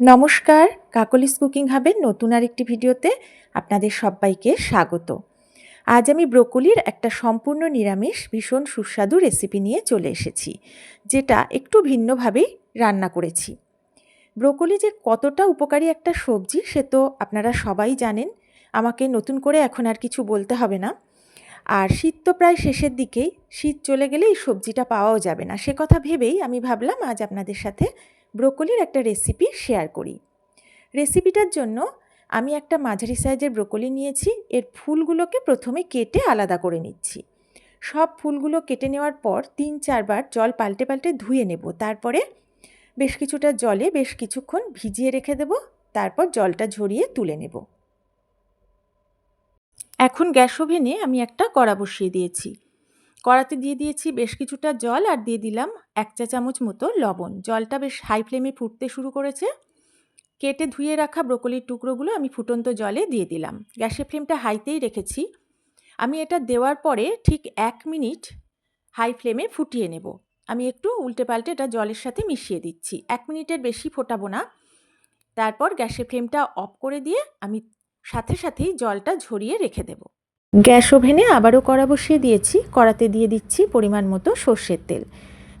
নমস্কার, কাকলিস কুকিং হাবের নতুন আরেকটি ভিডিওতে আপনাদের সবাইকে স্বাগত। আজ আমি ব্রোকলির একটা সম্পূর্ণ নিরামিষ, ভীষণ সুস্বাদু রেসিপি নিয়ে চলে এসেছি, যেটা একটু ভিন্নভাবেই রান্না করেছি। ব্রোকলি যে কতটা উপকারী একটা সবজি, সে তো আপনারা সবাই জানেন, আমাকে নতুন করে এখন আর কিছু বলতে হবে না। আর শীত তো প্রায় শেষের দিকেই, শীত চলে গেলে এই সবজিটা পাওয়াও যাবে না। সে কথা ভেবেই আমি ভাবলাম আজ আপনাদের সাথে ব্রোকলির একটা রেসিপি শেয়ার করি। রেসিপিটার জন্য আমি একটা মাঝারি সাইজের ব্রোকলি নিয়েছি, এর ফুলগুলোকে প্রথমে কেটে আলাদা করে নিচ্ছি। সব ফুলগুলো কেটে নেওয়ার পর তিন চারবার জল পাল্টে পাল্টে ধুয়ে নেব, তারপরে বেশ কিছুটা জলে বেশ কিছুক্ষণ ভিজিয়ে রেখে দেব, তারপর জলটা ঝরিয়ে তুলে নেব। এখন গ্যাস ওভেনে আমি একটা কড়া বসিয়ে দিয়েছি। কড়াতে দিয়ে দিয়েছি বেশ কিছুটা জল আর দিয়ে দিলাম এক চা চামচ মতো লবণ। জলটা বেশ হাই ফ্লেমে ফুটতে শুরু করেছে। কেটে ধুয়ে রাখা ব্রোকলির টুকরোগুলো আমি ফুটন্ত জলে দিয়ে দিলাম। গ্যাসের ফ্লেমটা হাইতেই রেখেছি। আমি এটা দেওয়ার পরে ঠিক এক মিনিট হাই ফ্লেমে ফুটিয়ে নেব। আমি একটু উল্টে পাল্টে এটা জলের সাথে মিশিয়ে দিচ্ছি। এক মিনিটের বেশি ফোটাবো না। তারপর গ্যাসের ফ্লেমটা অফ করে দিয়ে আমি সাথে সাথেই জলটা ঝরিয়ে রেখে দেবো। গ্যাস ওভেনে আবারও কড়া বসিয়ে দিয়েছি। কড়াতে দিয়ে দিচ্ছি পরিমাণ মতো সর্ষের তেল।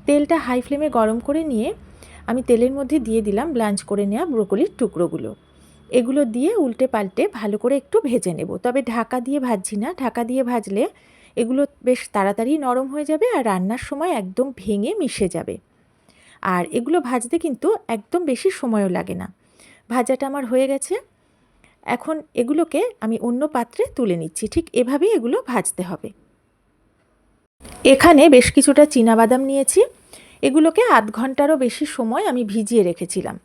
তেলটা হাই ফ্লেমে গরম করে নিয়ে আমি তেলের মধ্যে দিয়ে দিলাম ব্লাঞ্চ করে নেওয়া ব্রোকলির টুকরোগুলো। এগুলো দিয়ে উল্টে পাল্টে ভালো করে একটু ভেজে নেব। তবে ঢাকা দিয়ে ভাজছি না। ঢাকা দিয়ে ভাজলে এগুলো বেশ তাড়াতাড়ি নরম হয়ে যাবে আর রান্নার সময় একদম ভেঙে মিশে যাবে। আর এগুলো ভাজতে কিন্তু একদম বেশি সময়ও লাগে না। ভাজাটা আমার হয়ে গেছে। এখন এগুলোকে আমি অন্য পাত্রে তুলে নিচ্ছি। ঠিক এভাবেই এগুলো ভাজতে হবে। এখানে বেশ কিছুটা বাদাম নিয়েছি। এগুলোকে আধ ঘন্টারও বেশি সময় আমি ভিজিয়ে রেখেছিলাম।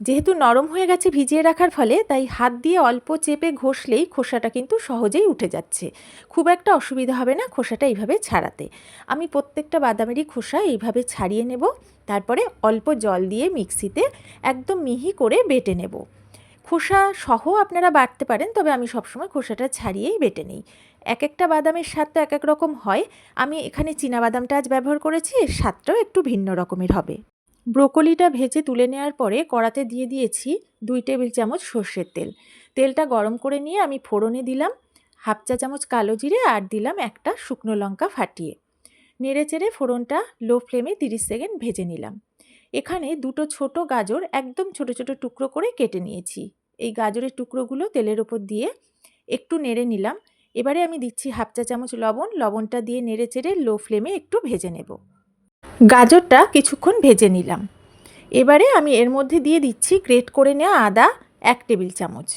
যেহেতু নরম হয়ে গেছে ভিজিয়ে রাখার ফলে, তাই হাত দিয়ে অল্প চেপে ঘষলেই খোসাটা কিন্তু সহজেই উঠে যাচ্ছে। খুব একটা অসুবিধা হবে না খোসাটা এইভাবে ছাড়াতে। আমি প্রত্যেকটা বাদামেরই খোসা এইভাবে ছাড়িয়ে নেব। তারপরে অল্প জল দিয়ে মিক্সিতে একদম মিহি করে বেটে নেব। খোসা সহ আপনারা বাটতে পারেন, তবে আমি সবসময় খোসাটা ছাড়িয়েই বেটে নিই। এক একটা বাদামের স্বাদ তো এক এক রকম হয়। আমি এখানে বাদামটা আজ ব্যবহার করেছি, এর স্বাদটাও একটু ভিন্ন রকমের হবে। ব্রোকলিটা ভেজে তুলে নেওয়ার পরে কড়াতে দিয়ে দিয়েছি দুই টেবিল চামচ সর্ষের তেল। তেলটা গরম করে নিয়ে আমি ফোড়নে দিলাম, হাফ চা চামচ কালো জিরে আর দিলাম একটা শুকনো লঙ্কা ফাটিয়ে। নেড়ে চেড়ে ফোড়নটা লো ফ্লেমে তিরিশ সেকেন্ড ভেজে নিলাম। এখানে দুটো ছোট গাজর একদম ছোট ছোট টুকরো করে কেটে নিয়েছি। এই গাজরের টুকরোগুলো তেলের ওপর দিয়ে একটু নেড়ে নিলাম। এবারে আমি দিচ্ছি হাফ চা চামচ লবণ, লবণটা দিয়ে নেড়ে চেড়ে লো ফ্লেমে একটু ভেজে নেব। গাজরটা কিছুক্ষণ ভেজে নিলাম। এবারে আমি এর মধ্যে দিয়ে দিচ্ছি গ্রেট করে নেওয়া আদা এক টেবিল চামচ।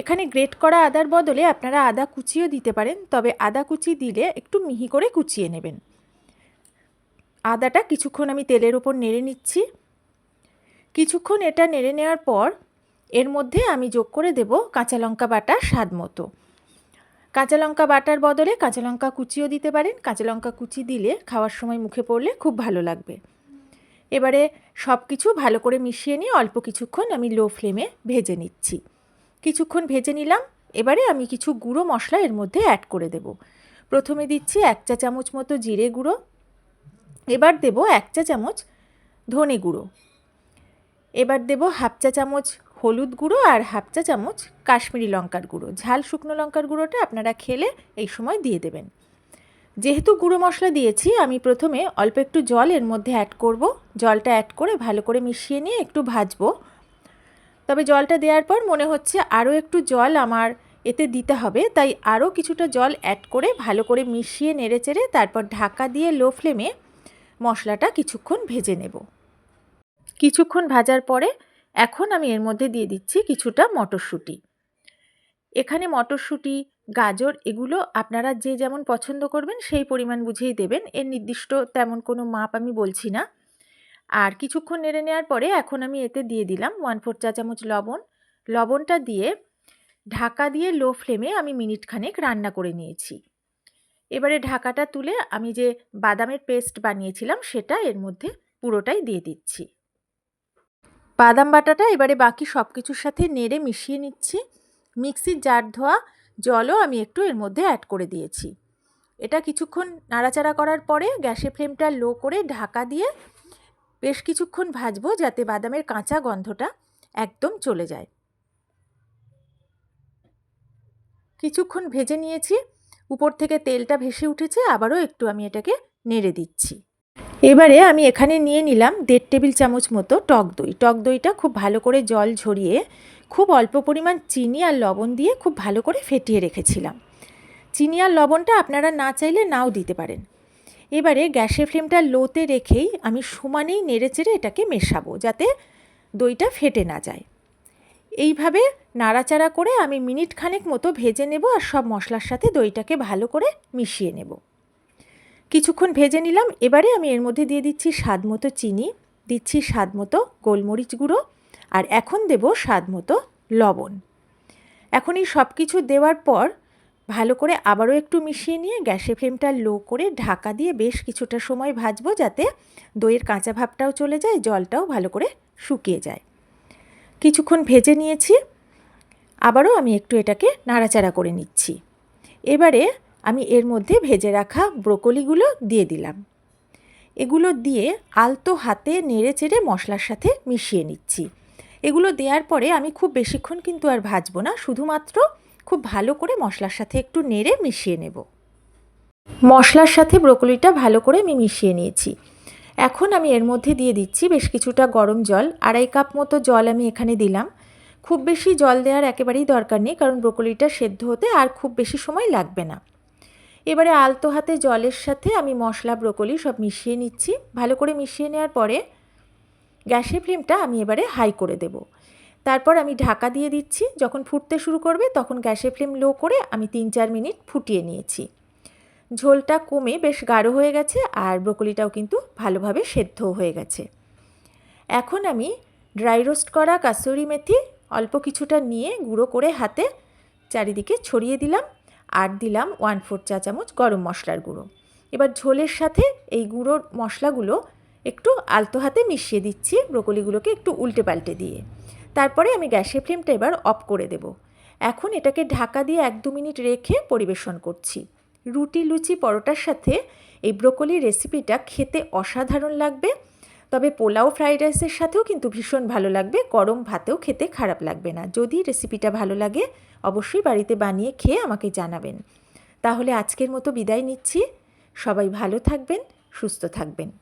এখানে গ্রেট করা আদার বদলে আপনারা আদা কুচিও দিতে পারেন, তবে আদা কুচি দিলে একটু মিহি করে কুচিয়ে নেবেন। আদাটা কিছুক্ষণ আমি তেলের ওপর নেড়ে নিচ্ছি। কিছুক্ষণ এটা নেড়ে নেওয়ার পর এর মধ্যে আমি যোগ করে দেব কাঁচা লঙ্কা বাটা স্বাদ মতো। কাঁচা লঙ্কা বাটার বদলে কাঁচা লঙ্কা কুচিও দিতে পারেন। কাঁচা লঙ্কা কুচি দিলে খাওয়ার সময় মুখে পড়লে খুব ভালো লাগবে। এবারে সব কিছু ভালো করে মিশিয়ে নিয়ে অল্প কিছুক্ষণ আমি লো ফ্লেমে ভেজে নিচ্ছি। কিছুক্ষণ ভেজে নিলাম। এবারে আমি কিছু গুঁড়ো মশলা এর মধ্যে অ্যাড করে দেব। প্রথমে দিচ্ছি এক চা চামচ মতো জিরে গুঁড়ো। এবার দেব এক চা চামচ ধনে গুঁড়ো। এবার দেব হাফ চা চামচ হলুদ গুঁড়ো আর হাফ চা চামচ কাশ্মীরি লঙ্কার গুঁড়ো। ঝাল শুকনো লঙ্কার গুঁড়োটা আপনারা খেলে এই সময় দিয়ে দেবেন। যেহেতু গুঁড়ো মশলা দিয়েছি, আমি প্রথমে অল্প একটু জল এর মধ্যে অ্যাড করব। জলটা অ্যাড করে ভালো করে মিশিয়ে নিয়ে একটু ভাজবো। তবে জলটা দেওয়ার পর মনে হচ্ছে আরও একটু জল আমার এতে দিতে হবে, তাই আরও কিছুটা জল অ্যাড করে ভালো করে মিশিয়ে নেড়ে চেড়ে তারপর ঢাকা দিয়ে লো ফ্লেমে মশলাটা কিছুক্ষণ ভেজে নেব। কিছুক্ষণ ভাজার পরে এখন আমি এর মধ্যে দিয়ে দিচ্ছি কিছুটা মটরশুঁটি। এখানে মটরশুঁটি, গাজর এগুলো আপনারা যে যেমন পছন্দ করবেন সেই পরিমাণ বুঝেই দেবেন। এর নির্দিষ্ট তেমন কোনো মাপ আমি বলছি না। আর কিছুক্ষণ নেড়ে নেওয়ার পরে এখন আমি এতে দিয়ে দিলাম ওয়ান ফোর চা চামচ লবণ। লবণটা দিয়ে ঢাকা দিয়ে লো ফ্লেমে আমি মিনিট খানেক রান্না করে নিয়েছি। এবারে ঢাকাটা তুলে আমি যে বাদামের পেস্ট বানিয়েছিলাম সেটা এর মধ্যে পুরোটাই দিয়ে দিচ্ছি। বাদাম বাটাটা এবারে বাকি সব কিছুর সাথে নেড়ে মিশিয়ে নিচ্ছি। মিক্সির জার ধোয়া জলও আমি একটু এর মধ্যে অ্যাড করে দিয়েছি। এটা কিছুক্ষণ নাড়াচাড়া করার পরে গ্যাসের ফ্লেমটা লো করে ঢাকা দিয়ে বেশ কিছুক্ষণ ভাজবো যাতে বাদামের কাঁচা গন্ধটা একদম চলে যায়। কিছুক্ষণ ভেজে নিয়েছি। উপর থেকে তেলটা ভেসে উঠেছে, আবারও একটু আমি এটাকে নেড়ে দিচ্ছি। এবারে আমি এখানে নিয়ে নিলাম দেড় টেবিল চামচ মতো টক দই। টক দইটা খুব ভালো করে জল ঝরিয়ে, খুব অল্প পরিমাণ চিনি আর লবণ দিয়ে খুব ভালো করে ফেটিয়ে রেখেছিলাম। চিনি আর লবণটা আপনারা না চাইলে নাও দিতে পারেন। এবারে গ্যাসের ফ্লেমটা লোতে রেখেই আমি সমানেই নেড়ে চেড়ে এটাকে মেশাবো, যাতে দইটা ফেটে না যায়। এইভাবে নাড়াচাড়া করে আমি মিনিট খানেক মতো ভেজে নেব আর সব মশলার সাথে দইটাকে ভালো করে মিশিয়ে নেব। কিছুক্ষণ ভেজে নিলাম, এবারে আমি এর মধ্যে দিয়ে দিচ্ছি স্বাদ মতো চিনি, দিচ্ছি স্বাদ মতো গোলমরিচ গুঁড়ো আর এখন দেব স্বাদ মতো লবণ। এখন এই সব কিছু দেওয়ার পর ভালো করে আবারও একটু মিশিয়ে নিয়ে গ্যাসে ফ্লেমটা লো করে ঢাকা দিয়ে বেশ কিছুটা সময় ভাজবো যাতে দইয়ের কাঁচা ভাবটাও চলে যায়, জলটাও ভালো করে শুকিয়ে যায়। কিছুক্ষণ ভেজে নিয়েছি, আবারও আমি একটু এটাকে নাড়াচাড়া করে নিচ্ছি। এবারে আমি এর মধ্যে ভেজে রাখা ব্রোকলিগুলো দিয়ে দিলাম। এগুলো দিয়ে আলতো হাতে নেড়ে চেড়ে মশলার সাথে মিশিয়ে নিচ্ছি। এগুলো দেওয়ার পরে আমি খুব বেশিক্ষণ কিন্তু আর ভাজবো না, শুধুমাত্র খুব ভালো করে মশলার সাথে একটু নেড়ে মিশিয়ে নেব। মশলার সাথে ব্রোকলিটা ভালো করে আমি মিশিয়ে নিয়েছি। এখন আমি এর মধ্যে দিয়ে দিচ্ছি বেশ কিছুটা গরম জল, আড়াই কাপ মতো জল আমি এখানে দিলাম। খুব বেশি জল দেওয়ার একেবারেই দরকার নেই, কারণ ব্রোকলিটা সেদ্ধ হতে আর খুব বেশি সময় লাগবে না। এবারে আলতো হাতে জলের সাথে আমি মশলা, ব্রোকলি সব মিশিয়ে নিচ্ছি। ভালো করে মিশিয়ে নেওয়ার পরে গ্যাসের ফ্লেমটা আমি এবারে হাই করে দেব। তারপর আমি ঢাকা দিয়ে দিচ্ছি। যখন ফুটতে শুরু করবে তখন গ্যাসের ফ্লেম লো করে আমি তিন চার মিনিট ফুটিয়ে নিয়েছি। ঝোলটা কমে বেশ গাঢ় হয়ে গেছে আর ব্রোকলিটাও কিন্তু ভালোভাবে সেদ্ধ হয়ে গেছে। এখন আমি ড্রাই রোস্ট করা কাসুরি মেথি অল্প কিছুটা নিয়ে গুঁড়ো করে হাতে চারিদিকে ছড়িয়ে দিলাম আর দিলাম ওয়ান ফোর চা চামচ গরম মশলার গুঁড়ো। এবার ঝোলের সাথে এই গুঁড়োর মশলাগুলো একটু আলতো হাতে মিশিয়ে দিচ্ছি ব্রোকলিগুলোকে একটু উল্টে পাল্টে দিয়ে। তারপরে আমি গ্যাসের ফ্লেমটা এবার অফ করে দেব। এখন এটাকে ঢাকা দিয়ে এক দু মিনিট রেখে পরিবেশন করছি। রুটি, লুচি, পরোটার সাথে এই ব্রোকলি রেসিপিটা খেতে অসাধারণ লাগবে। তবে পোলাও, ফ্রাইড রাইসের সাথেও কিন্তু ভীষণ ভালো লাগবে। গরম ভাতেও খেতে খারাপ লাগবে না। যদি রেসিপিটা ভালো লাগে, অবশ্যই বাড়িতে বানিয়ে খেয়ে আমাকে জানাবেন। তাহলে আজকের মতো বিদায় নিচ্ছি। সবাই ভালো থাকবেন, সুস্থ থাকবেন।